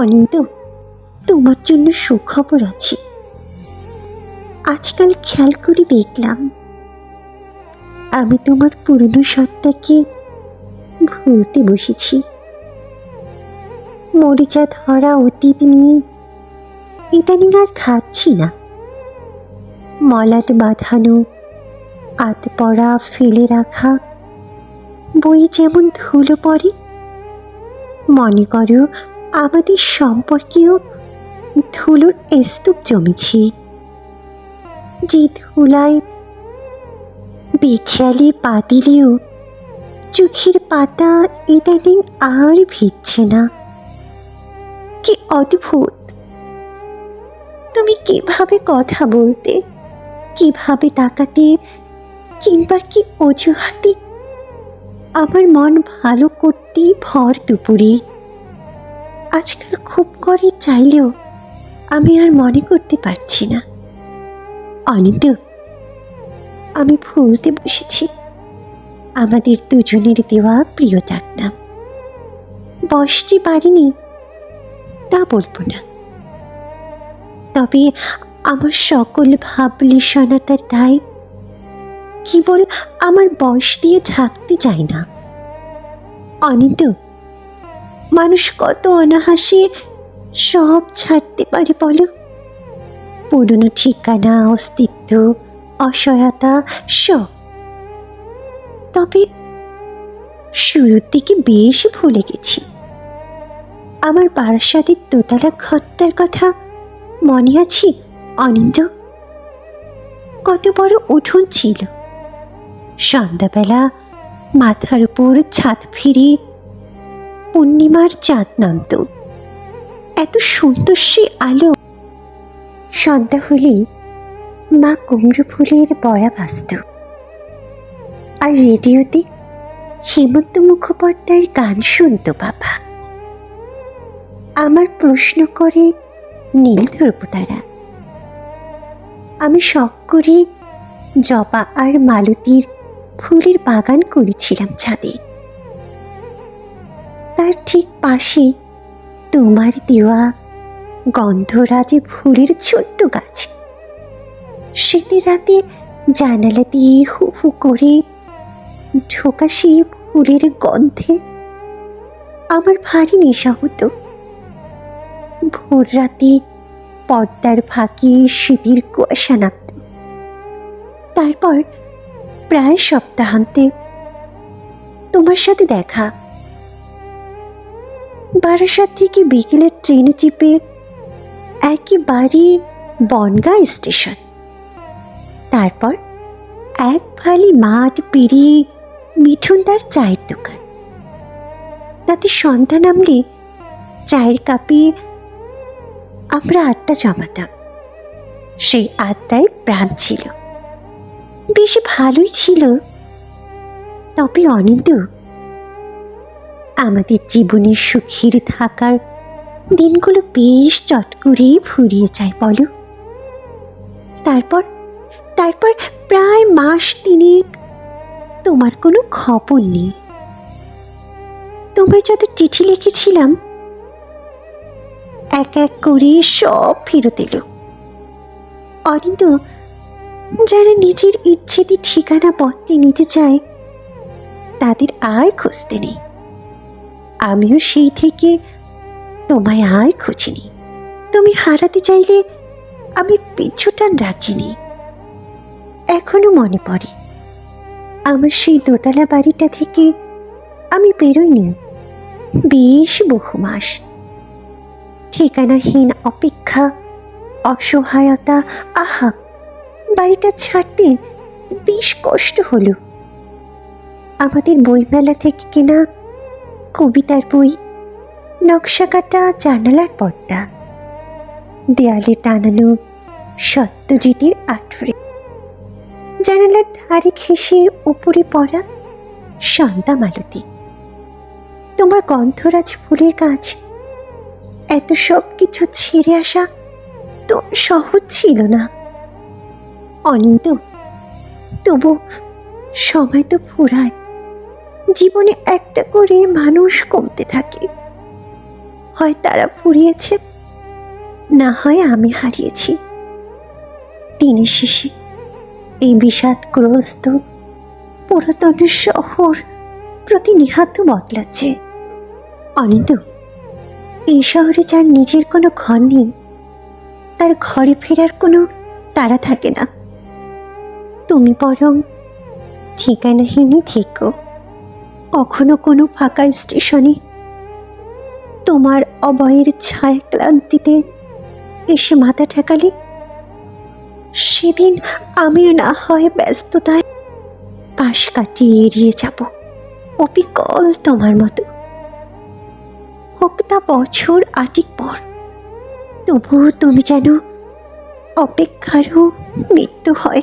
অনিন্দ, তোমার জন্য সুখবর আছে। আজকাল খেয়াল করে দেখলাম, আমি তোমার পুরনো সত্তাকে ভুলতে বসেছি। মরিচা ধরা অতীত নিয়ে ইদানিং আর খাচ্ছি না। মলাট বাঁধানো আত পড়া ফেলে রাখা, বই যেমন ধুলো পড়ে, মনে করো আমাদের সম্পর্কেও ধুলোর স্তূপ জমেছে। যে ধুলায় বেখেয়ালি পা দিলেও চোখের পাতা ইদানিং আর ভিজছে না। কি অদ্ভুত! তুমি কীভাবে কথা বলতে, কীভাবে তাকাতে, কিংবা কি অজুহাতে? আমার মন ভালো করতে ভর দুপুরে। আজকাল খুব করে চাইলেও আমি আর মনে করতে পারছি না। অনিত আমি ভুলতে বসেছি। আমাদের দুজনের দেওয়া প্রিয় ডাকনাম বসতে পারিনি তা বলব না। তবে আমার সকল ভাবলিশনতার দায় কেবল আমার বয়স দিয়ে ঢাকতে চাই না। অনিত মানুষ কত অনাহাসে সব ছাড়তে পারে বলো? পুরনো ঠিকানা, অস্তিত্ব, অসহায়তা সব। তবে শুরুর দিকে বেশ ভুলে গেছি। আমার বারাসাতের দোতলা ঘরটার কথা মনে আছে, অনিন্দ? কত বড় উঠোন ছিল। সন্ধ্যাবেলা মাথার উপর ছাদ ফিরে পূর্ণিমার চাঁদ নামত। এত সুন্দর সে আলো। সন্ধ্যা হলেই মা কুমড়ো ফুলের বড়া বাস্ত আর রেডিওতে হেমন্ত মুখোপাধ্যায়ের গান শুনত বাবা। আমার প্রশ্ন করে নীল ধরবো তারা আমি শখ করে জবা আর মালতীর ফুলের বাগান করেছিলাম ছাদে। তার ঠিক পাশে তোমার দেওয়া গন্ধরাজে ফুলের ছোট্ট গাছ। শীতের রাতে জানালা দিয়ে হু হু করে ঢোকা সেই ফুলের গন্ধে আমার ভারী নেশা হতো। ভোর রাতে পর্দার ফাঁকে শীতের কুয়াশা নামত। তারপর প্রায় সপ্তাহান্তে তোমার সাথে দেখা বারাসাত থেকে বিকেলের ট্রেনে চেপে একেবারে বনগা স্টেশন। তারপর এক ফালি মাঠ পেরিয়ে মিঠুন তার চায়ের দোকান। তাতে সন্ধ্যা নামলে চায়ের কাপে আমরা আড্ডা জমাতাম। সেই আড্ডায় প্রাণ ছিল। বেশ ভালোই ছিল। তবে অনিন্দ আমাদের জীবনের সুখের থাকার দিনগুলো বেশ চট করে ফুরিয়ে যায়, বলো। তারপর তারপর প্রায় মাস তিনেক তোমার কোনো খবর নেই। তোমায় যত চিঠি লিখেছিলাম, এক এক করে সব ফেরত এলো। অরিন্দ যারা নিজের ইচ্ছেতে ঠিকানা বদলে নিতে চায়, তাদের আর খুঁজতে নেই। আমিও সেই থেকে তোমায় আর খুঁজিনি। তুমি হারাতে চাইলে আমি পিছুটান রাখিনি এখনও মনে পড়ে, আমার সেই দোতলা বাড়িটা থেকে আমি বেরোইনি। বেশ বহু মাস। ঠিকানাহীন অপেক্ষা, অসহায়তা, আহা, বাড়িটা ছাড়তে বেশ কষ্ট হলো। আমাদের বইমেলা থেকে কেনা কবিতার বই, নকশা কাটা জানালার পর্দা, দেয়ালে টানানো সত্যজিতের আটরে জানালার ধারে ঘেসে উপরে পড়া সন্ধ্যা মালতী। তোমার গন্ধরাজ ফুলের গাছ, এত সব কিছু ছেড়ে আসা তো সহজ ছিল না। অনিন্দ, তবু সময় তো ফুরায়। জীবনে একটা করে মানুষ কমতে থাকে। হয় তারা ফুরিয়েছে না হয় আমি হারিয়েছি। দিনের শেষে এই বিষাদগ্রস্ত পুরাতন শহর প্রতি প্রতিনিহাত বদলাচ্ছে। অনিত এই শহরে যার নিজের কোনো ঘর নেই, তার ঘরে ফেরার কোনো তাড়া থাকে না। তুমি বরং ঠিকানাহীনই থেকো। কখনো কোনো ফাঁকা স্টেশনে তোমার অবয়ের ছায় ক্লান্তিতে এসে মাথা ঠেকালে? সেদিন আমিও না হয় ব্যস্ততায় পাশ কাটিয়ে এড়িয়ে যাব অপিকল তোমার মতো। হোক তা বছর আটিক পর, তবুও তুমি যেন অপেক্ষারও মৃত্যু হয়।